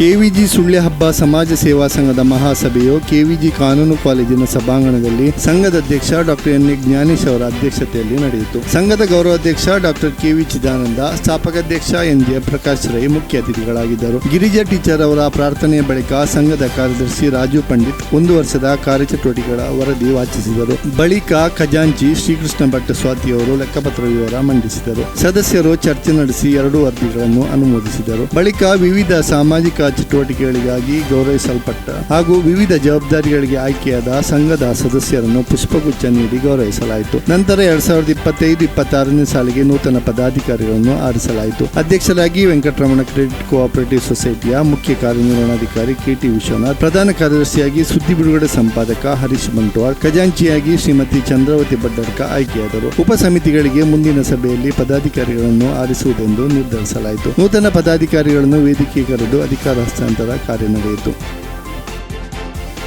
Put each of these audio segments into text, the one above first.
KVG Sullia ಹಬ್ಬ ಸಮಾಜ ಸೇವಾ ಸಂಘದ ಮಹಾಸಭೆಯು ಕೆವಿಜಿ ಕಾನೂನು ಕಾಲೇಜಿನ ಸಭಾಂಗಣದಲ್ಲಿ ಸಂಘದ ಅಧ್ಯಕ್ಷ ಡಾಕ್ಟರ್ ಎನ್ ಎ ಜ್ಞಾನೇಶ್ ಅವರ ಅಧ್ಯಕ್ಷತೆಯಲ್ಲಿ ನಡೆಯಿತು. ಸಂಘದ ಗೌರವಾಧ್ಯಕ್ಷ ಡಾಕ್ಟರ್ ಕೆವಿ ಚಿದಾನಂದ ಸ್ಥಾಪಕಾಧ್ಯಕ್ಷ ಎನ್ ಜೆ ಪ್ರಕಾಶ್ ರೈ ಮುಖ್ಯ ಅತಿಥಿಗಳಾಗಿದ್ದರು. ಗಿರಿಜಾ ಟೀಚರ್ ಅವರ ಪ್ರಾರ್ಥನೆಯ ಬಳಿಕ ಸಂಘದ ಕಾರ್ಯದರ್ಶಿ ರಾಜು ಪಂಡಿತ್ ಒಂದು ವರ್ಷದ ಕಾರ್ಯಚಟುವಟಿಕೆಗಳ ವರದಿ ವಾಚಿಸಿದರು. ಬಳಿಕ ಖಜಾಂಚಿ ಶ್ರೀಕೃಷ್ಣ ಭಟ್ ಸ್ವಾತಿ ಅವರು ಲೆಕ್ಕಪತ್ರ ವಿವರ ಮಂಡಿಸಿದರು. ಸದಸ್ಯರು ಚರ್ಚೆ ನಡೆಸಿ ಎರಡು ವರದಿಗಳನ್ನು ಅನುಮೋದಿಸಿದರು. ಬಳಿಕ ವಿವಿಧ ಸಾಮಾಜಿಕ ಚಟುವಟಿಕೆಗಳಿಗಾಗಿ ಗೌರವಿಸಲ್ಪಟ್ಟ ಹಾಗೂ ವಿವಿಧ ಜವಾಬ್ದಾರಿಗಳಿಗೆ ಆಯ್ಕೆಯಾದ ಸಂಘದ ಸದಸ್ಯರನ್ನು ಪುಷ್ಪಗುಚ್ಛ ನೀಡಿ ಗೌರವಿಸಲಾಯಿತು. ನಂತರ ಎರಡ್ ಸಾವಿರದ ಇಪ್ಪತ್ತೈದು, ಇಪ್ಪತ್ತಾರನೇ ಸಾಲಿಗೆ ನೂತನ ಪದಾಧಿಕಾರಿಗಳನ್ನು ಆರಿಸಲಾಯಿತು. ಅಧ್ಯಕ್ಷರಾಗಿ ವೆಂಕಟರಮಣ ಕ್ರೆಡಿಟ್ ಕೋಆಪರೇಟಿವ್ ಸೊಸೈಟಿಯ ಮುಖ್ಯ ಕಾರ್ಯನಿರ್ವಹಣಾಧಿಕಾರಿ ಕೆಟಿ ವಿಶ್ವನಾಥ್, ಪ್ರಧಾನ ಕಾರ್ಯದರ್ಶಿಯಾಗಿ ಸುದ್ದಿ ಬಿಡುಗಡೆ ಸಂಪಾದಕ ಹರೀಶ್ ಬಂಟ್ವಾಳ್, ಖಜಾಂಚಿಯಾಗಿ ಶ್ರೀಮತಿ ಚಂದ್ರಾವತಿ ಬಡ್ಡರ್ಕ ಆಯ್ಕೆಯಾದರು. ಉಪ ಸಮಿತಿಗಳಿಗೆ ಮುಂದಿನ ಸಭೆಯಲ್ಲಿ ಪದಾಧಿಕಾರಿಗಳನ್ನು ಆರಿಸುವುದೆಂದು ನಿರ್ಧರಿಸಲಾಯಿತು. ನೂತನ ಪದಾಧಿಕಾರಿಗಳನ್ನು ವೇದಿಕೆ ಕರೆದು ಅಧಿಕಾರ ಹಸ್ತಾಂತರ ಕಾರ್ಯ ನಡೆಯಿತು.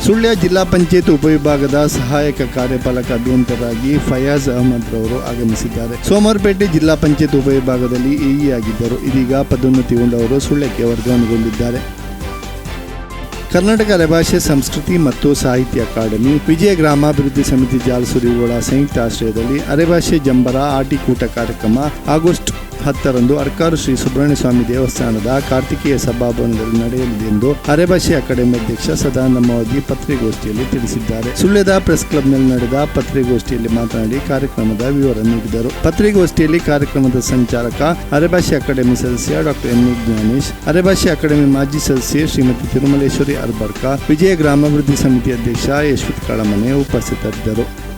ಸುಳ್ಯ ಜಿಲ್ಲಾ ಪಂಚಾಯತ್ ಉಪವಿಭಾಗದ ಸಹಾಯಕ ಕಾರ್ಯಪಾಲಕ ಅಭಿಯಂತರಾಗಿ ಫಯಾಜ್ ಅಹಮದ್ ರವರು ಆಗಮಿಸಿದ್ದಾರೆ. ಸೋಮವಾರಪೇಟೆ ಜಿಲ್ಲಾ ಪಂಚಾಯತ್ ಉಪವಿಭಾಗದಲ್ಲಿ ಇಇ ಆಗಿದ್ದರು. ಇದೀಗ ಪದೋನ್ನತಿಗೊಂಡವರು ಸುಳ್ಯಕ್ಕೆ ವರ್ಗಾವಣೆಗೊಂಡಿದ್ದಾರೆ. ಕರ್ನಾಟಕ ಅರೆಭಾಷೆ ಸಂಸ್ಕೃತಿ ಮತ್ತು ಸಾಹಿತ್ಯ ಅಕಾಡೆಮಿ, ವಿಜಯ ಗ್ರಾಮಾಭಿವೃದ್ಧಿ ಸಮಿತಿ ಜಾಲಸುರಿಗೋಳ ಸಂಯುಕ್ತ ಆಶ್ರಯದಲ್ಲಿ ಅರೆಭಾಷೆ ಜಂಬರ ಆಟಿಕೂಟ ಕಾರ್ಯಕ್ರಮ ಆಗಸ್ಟ್ ಹತ್ತರಂದು ಅರ್ಕಾರು ಶ್ರೀ ಸುಬ್ರಹ್ಮಣ್ಯ ಸ್ವಾಮಿ ದೇವಸ್ಥಾನದ ಕಾರ್ತಿಕೇಯ ಸಭಾಭವನದಲ್ಲಿ ನಡೆಯಲಿದೆ ಎಂದು ಅರೆಭಾಷೆ ಅಕಾಡೆಮಿ ಅಧ್ಯಕ್ಷ ಸದಾನಂದ ಮೋದಿ ಪತ್ರಿಕಾಗೋಷ್ಠಿಯಲ್ಲಿ ತಿಳಿಸಿದ್ದಾರೆ. ಸುಳ್ಯದ ಪ್ರೆಸ್ ಕ್ಲಬ್ನಲ್ಲಿ ನಡೆದ ಪತ್ರಿಕಾಗೋಷ್ಠಿಯಲ್ಲಿ ಮಾತನಾಡಿ ಕಾರ್ಯಕ್ರಮದ ವಿವರ ನೀಡಿದರು. ಪತ್ರಿಕೋಷ್ಠಿಯಲ್ಲಿ ಕಾರ್ಯಕ್ರಮದ ಸಂಚಾಲಕ ಅರೆಭಾಷೆ ಅಕಾಡೆಮಿ ಸದಸ್ಯ ಡಾಕ್ಟರ್ ಎನ್. ಜ್ಞಾನೇಶ್ ಅರೆಭಾಷೆ ಅಕಾಡೆಮಿ ಮಾಜಿ ಸದಸ್ಯೆ ಶ್ರೀಮತಿ ತಿರುಮಲೇಶ್ವರಿ ಅರ್ಬರ್ಕ, ವಿಜಯ ಗ್ರಾಮಾಭಿವೃದ್ಧಿ ಸಮಿತಿ ಅಧ್ಯಕ್ಷ ಯಶ್ವಂತ್ ಕಾಳಮನೆ ಉಪಸ್ಥಿತರಿದ್ದರು.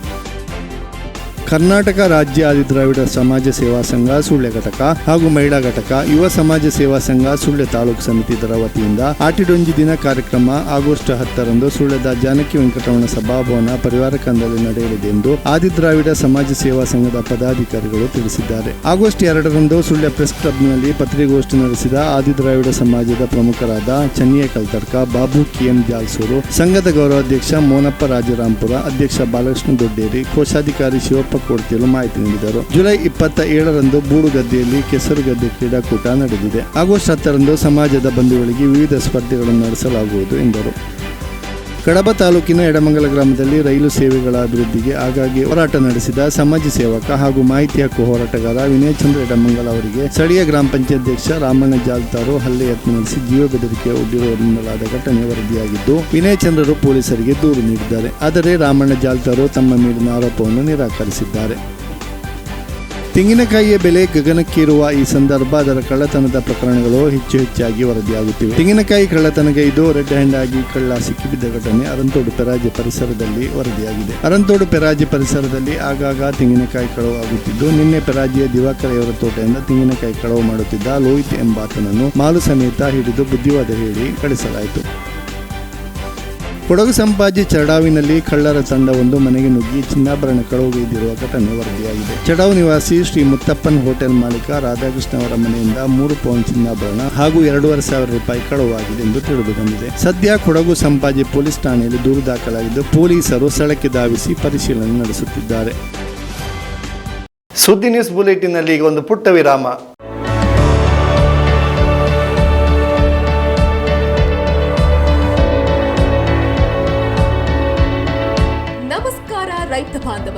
ಕರ್ನಾಟಕ ರಾಜ್ಯ ಆದಿ ದ್ರಾವಿಡ ಸಮಾಜ ಸೇವಾ ಸಂಘ ಸುಳ್ಯ ಘಟಕ ಹಾಗೂ ಮಹಿಳಾ ಘಟಕ ಯುವ ಸಮಾಜ ಸೇವಾ ಸಂಘ ಸುಳ್ಯ ತಾಲೂಕು ಸಮಿತಿ ದರ ವತಿಯಿಂದ ಆಟಿಡೊಂಜಿ ದಿನ ಕಾರ್ಯಕ್ರಮ ಆಗಸ್ಟ್ ಹತ್ತರಂದು ಸುಳ್ಯದ ಜಾನಕಿ ವೆಂಕಟರಮಣ ಸಭಾಭವನ ಪರಿವಾರ ಕಂದಲ್ಲಿ ನಡೆಯಲಿದೆ ಎಂದು ಆದಿ ದ್ರಾವಿಡ ಸಮಾಜ ಸೇವಾ ಸಂಘದ ಪದಾಧಿಕಾರಿಗಳು ತಿಳಿಸಿದ್ದಾರೆ. ಆಗಸ್ಟ್ ಎರಡರಂದು ಸುಳ್ಯ ಪ್ರೆಸ್ ಕ್ಲಬ್ನಲ್ಲಿ ಪತ್ರಿಕಾಗೋಷ್ಠಿ ನಡೆಸಿದ ಆದಿದ್ರಾವಿಡ ಸಮಾಜದ ಪ್ರಮುಖರಾದ ಚನ್ನಿಯ ಕಲ್ತಡ್ಕ, ಬಾಬು ಕೆಎಂ ಜಾಲ್ಸೂರು, ಸಂಘದ ಗೌರವಾಧ್ಯಕ್ಷ ಮೋನಪ್ಪ ರಾಜರಾಂಪುರ, ಅಧ್ಯಕ್ಷ ಬಾಲಕೃಷ್ಣ ದೊಡ್ಡೇರಿ, ಕೋಶಾಧಿಕಾರಿ ಶಿವಪ್ಪ ಕೋಡ್ತಿಯಲು ಮಾಹಿತಿ ನೀಡಿದರು. ಜುಲೈ ಇಪ್ಪತ್ತ ಏಳರಂದು ಬೂಡುಗದ್ದೆಯಲ್ಲಿ ಕೆಸರುಗದ್ದೆ ಕ್ರೀಡಾಕೂಟ ನಡೆದಿದೆ. ಆಗಸ್ಟ್ ಹತ್ತರಂದು ಸಮಾಜದ ಬಂಧುಗಳಿಗೆ ವಿವಿಧ ಸ್ಪರ್ಧೆಗಳನ್ನು ನಡೆಸಲಾಗುವುದು ಎಂದರು. ಕಡಬ ತಾಲೂಕಿನ ಎಡಮಂಗಲ ಗ್ರಾಮದಲ್ಲಿ ರೈಲು ಸೇವೆಗಳ ಅಭಿವೃದ್ಧಿಗೆ ಆಗಾಗ್ಗೆ ಹೋರಾಟ ನಡೆಸಿದ ಸಮಾಜ ಸೇವಕ ಹಾಗೂ ಮಾಹಿತಿ ಹಕ್ಕು ಹೋರಾಟಗಾರ ವಿನಯ್ ಚಂದ್ರ ಎಡಮಂಗಲ ಅವರಿಗೆ ಸ್ಥಳೀಯ ಗ್ರಾಮ ಪಂಚಾಯತ್ ರಾಮಣ್ಣ ಜಾಲ್ತಾರು ಹಲ್ಲೆ ಯತ್ನ ನಡೆಸಿ ಜೀವ ಬೆದರಿಕೆ ಒಡ್ಡಿರುವುದೆನ್ನಲಾದ ಘಟನೆ ವರದಿಯಾಗಿದ್ದು, ವಿನಯ್ ಚಂದ್ರರು ಪೊಲೀಸರಿಗೆ ದೂರು ನೀಡಿದ್ದಾರೆ. ಆದರೆ ರಾಮಣ್ಣ ಜಾಲ್ತಾರು ತಮ್ಮ ಮೇಲಿನ ಆರೋಪವನ್ನು ನಿರಾಕರಿಸಿದ್ದಾರೆ. ತೆಂಗಿನಕಾಯಿಯ ಬೆಲೆ ಗಗನಕ್ಕೇರುವ ಈ ಸಂದರ್ಭ, ಅದರ ಕಳ್ಳತನದ ಪ್ರಕರಣಗಳು ಹೆಚ್ಚು ಹೆಚ್ಚಾಗಿ ವರದಿಯಾಗುತ್ತಿವೆ. ತೆಂಗಿನಕಾಯಿ ಕಳ್ಳತನಗೈದು ರೆಡ್ ಹ್ಯಾಂಡ್ ಆಗಿ ಕಳ್ಳ ಸಿಕ್ಕಿಬಿದ್ದ ಘಟನೆ. ಅರಂತೋಡು ಪೆರಾಜೆ ಪರಿಸರದಲ್ಲಿ ವರದಿಯಾಗಿದೆ. ಅರಂತೋಡು ಪೆರಾಜೆ ಪರಿಸರದಲ್ಲಿ ಆಗಾಗ ತೆಂಗಿನಕಾಯಿ ಕಳವು ಆಗುತ್ತಿದ್ದು, ನಿನ್ನೆ ಪೆರಾಜೆಯ ದಿವಾಕರೆಯವರ ತೋಟದಿಂದ ತೆಂಗಿನಕಾಯಿ ಕಳವು ಮಾಡುತ್ತಿದ್ದ ಲೋಹಿತ್ ಎಂಬಾತನನ್ನು ಮಾಲು ಸಮೇತ ಹಿಡಿದು ಬುದ್ಧಿವಾದ ಹೇಳಿ ಕಳಿಸಲಾಯಿತು. ಕೊಡಗು ಸಂಪಾಜಿ ಚಡಾವಿನಲ್ಲಿ ಕಳ್ಳರ ತಂಡವೊಂದು ಮನೆಗೆ ನುಗ್ಗಿ ಚಿನ್ನಾಭರಣ ಕಳವುಗೈದಿರುವ ಘಟನೆ ವರದಿಯಾಗಿದೆ. ಚಡಾವ್ ನಿವಾಸಿ ಶ್ರೀ ಮುತ್ತಪ್ಪನ್ ಹೋಟೆಲ್ ಮಾಲೀಕ ರಾಧಾಕೃಷ್ಣ ಅವರ ಮನೆಯಿಂದ ಮೂರು ಪೌಂಡ್ ಚಿನ್ನಾಭರಣ ಹಾಗೂ ಎರಡೂವರೆ ಸಾವಿರ ರೂಪಾಯಿ ಕಳುವಾಗಿದೆ ಎಂದು ತಿಳಿದು ಬಂದಿದೆ. ಸದ್ಯ ಕೊಡಗು ಸಂಪಾಜಿ ಪೊಲೀಸ್ ಠಾಣೆಯಲ್ಲಿ ದೂರು ದಾಖಲಾಗಿದ್ದು, ಪೊಲೀಸರು ಸ್ಥಳಕ್ಕೆ ಧಾವಿಸಿ ಪರಿಶೀಲನೆ ನಡೆಸುತ್ತಿದ್ದಾರೆ. ಸುದ್ದಿ ನ್ಯೂಸ್ ಬುಲೆಟಿನ್ನಲ್ಲಿ ಈಗ ಒಂದು ಪುಟ್ಟ ವಿರಾಮ.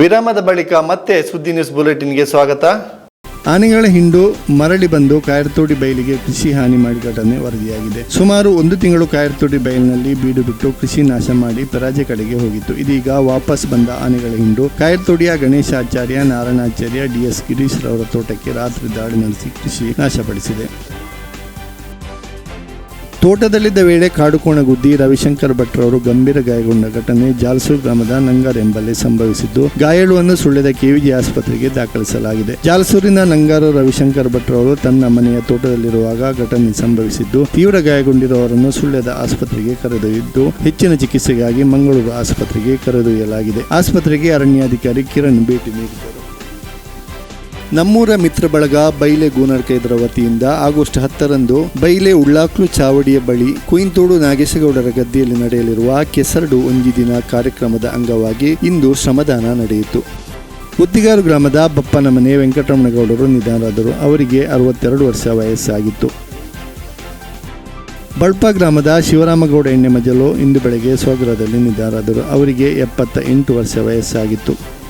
ವಿರಾಮದ ಬಳಿಕ ಮತ್ತೆ ಸುದ್ದಿ ನ್ಯೂಸ್ ಬುಲೆಟಿನ್ಗೆ ಸ್ವಾಗತ. ಆನೆಗಳ ಹಿಂಡು ಮರಳಿ ಬಂದು ಕಾಯರ್ತೋಡಿ ಬಯಲಿಗೆ ಕೃಷಿ ಹಾನಿ ಮಾಡಿ ಘಟನೆ ವರದಿಯಾಗಿದೆ. ಸುಮಾರು ಒಂದು ತಿಂಗಳು ಕಾಯರ್ತೋಡಿ ಬಯಲಿನಲ್ಲಿ ಬೀಡು ಬಿಟ್ಟು ಕೃಷಿ ನಾಶ ಮಾಡಿ ಪರಾಜೆ ಕಡೆಗೆ ಹೋಗಿತ್ತು. ಇದೀಗ ವಾಪಸ್ ಬಂದ ಆನೆಗಳ ಹಿಂಡು ಕಾಯರ್ತೋಡಿಯ ಗಣೇಶಾಚಾರ್ಯ ನಾರಾಯಣಾಚಾರ್ಯ ಡಿಎಸ್ ಗಿರೀಶ್ ರವರ ತೋಟಕ್ಕೆ ರಾತ್ರಿ ದಾಳಿ ನಡೆಸಿ ಕೃಷಿ ನಾಶಪಡಿಸಿದೆ. ತೋಟದಲ್ಲಿದ್ದ ವೇಳೆ ಕಾಡುಕೋಣಗುದ್ದಿ ರವಿಶಂಕರ್ ಭಟ್ರವರು ಗಂಭೀರ ಗಾಯಗೊಂಡ ಘಟನೆ ಜಾಲ್ಸೂರ್ ಗ್ರಾಮದ ನಂಗಾರ್ ಎಂಬಲ್ಲಿ ಸಂಭವಿಸಿದ್ದು. ಗಾಯಾಳುವನ್ನು ಸುಳ್ಳದ ಕೆವಿಜಿ ಆಸ್ಪತ್ರೆಗೆ ದಾಖಲಿಸಲಾಗಿದೆ. ಜಾಲ್ಸೂರಿನ ನಂಗಾರ ರವಿಶಂಕರ್ ಭಟ್ರವರು ತನ್ನ ಮನೆಯ ತೋಟದಲ್ಲಿರುವಾಗ ಘಟನೆ ಸಂಭವಿಸಿದ್ದು. ತೀವ್ರ ಗಾಯಗೊಂಡಿರುವವರನ್ನು ಸುಳ್ಳದ ಆಸ್ಪತ್ರೆಗೆ ಕರೆದೊಯ್ದು ಹೆಚ್ಚಿನ ಚಿಕಿತ್ಸೆಗಾಗಿ ಮಂಗಳೂರು ಆಸ್ಪತ್ರೆಗೆ ಕರೆದೊಯ್ಯಲಾಗಿದೆ. ಆಸ್ಪತ್ರೆಗೆ ಅರಣ್ಯಾಧಿಕಾರಿ ಕಿರಣ್ ಭೇಟಿ ನೀಡಿದರು ನಮ್ಮೂರ ಮಿತ್ರ ಬಳಗ ಬೈಲೆ ಗೂನರ್ಕ ಇದರ ವತಿಯಿಂದ ಆಗಸ್ಟ್ ಹತ್ತರಂದು ಬೈಲೆ ಉಳ್ಳಾಕ್ಲು ಚಾವಡಿಯ ಬಳಿ ಕುಯಿಂತೋಡು ನಾಗೇಶಗೌಡರ ಗದ್ದೆಯಲ್ಲಿ ನಡೆಯಲಿರುವ ಕೆಸರಡು ಒಂಜಿ ದಿನ ಕಾರ್ಯಕ್ರಮದ ಅಂಗವಾಗಿ ಇಂದು ಶ್ರಮದಾನ ನಡೆಯಿತು. ಉದ್ದಿಗಾರು ಗ್ರಾಮದ ಬಪ್ಪನ ಮನೆ ವೆಂಕಟರಮಣಗೌಡರು ನಿಧನರಾದರು. ಅವರಿಗೆ ಅರವತ್ತೆರಡು ವರ್ಷ ವಯಸ್ಸಾಗಿತ್ತು. ಬಳ್ಪ ಗ್ರಾಮದ ಶಿವರಾಮಗೌಡ ಎಣ್ಣೆ ಮಜಲು ಇಂದು ಬೆಳಗ್ಗೆ ಸ್ವಗೃಹದಲ್ಲಿ ನಿಧನರಾದರು. ಅವರಿಗೆ ಎಪ್ಪತ್ತ ಎಂಟು ವರ್ಷ ವಯಸ್ಸಾಗಿತ್ತು.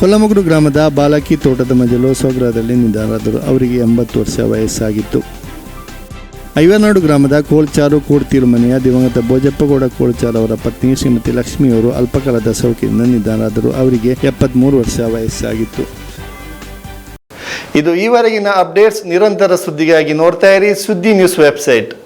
ಕೊಲ್ಲಮಗುಡು ಗ್ರಾಮದ ಬಾಲಕಿ ತೋಟದ ಮಜಲು ಸ್ವಗೃಹದಲ್ಲಿ ನಿಧನರಾದರು. ಅವರಿಗೆ ಎಂಬತ್ತು ವರ್ಷ ವಯಸ್ಸಾಗಿತ್ತು. ಐವನಾಡು ಗ್ರಾಮದ ಕೋಳ್ಚಾರು ಕೂಡ್ತೀರು ಮನೆಯ ದಿವಂಗತ ಭೋಜಪ್ಪಗೌಡ ಕೋಳ್ಚಾರು ಅವರ ಪತ್ನಿ ಶ್ರೀಮತಿ ಲಕ್ಷ್ಮಿಯವರು ಅಲ್ಪಕಾಲದ ಸೌಖ್ಯದಿಂದ ನಿಧನರಾದರು. ಅವರಿಗೆ ಎಪ್ಪತ್ತ್ಮೂರು ವರ್ಷ ವಯಸ್ಸಾಗಿತ್ತು. ಇದು ಈವರೆಗಿನ ಅಪ್ಡೇಟ್ಸ್ ನಿರಂತರ ಸುದ್ದಿಗಾಗಿ ನೋಡ್ತಾ ಇರಿ ಸುದ್ದಿ ನ್ಯೂಸ್ ವೆಬ್ಸೈಟ್.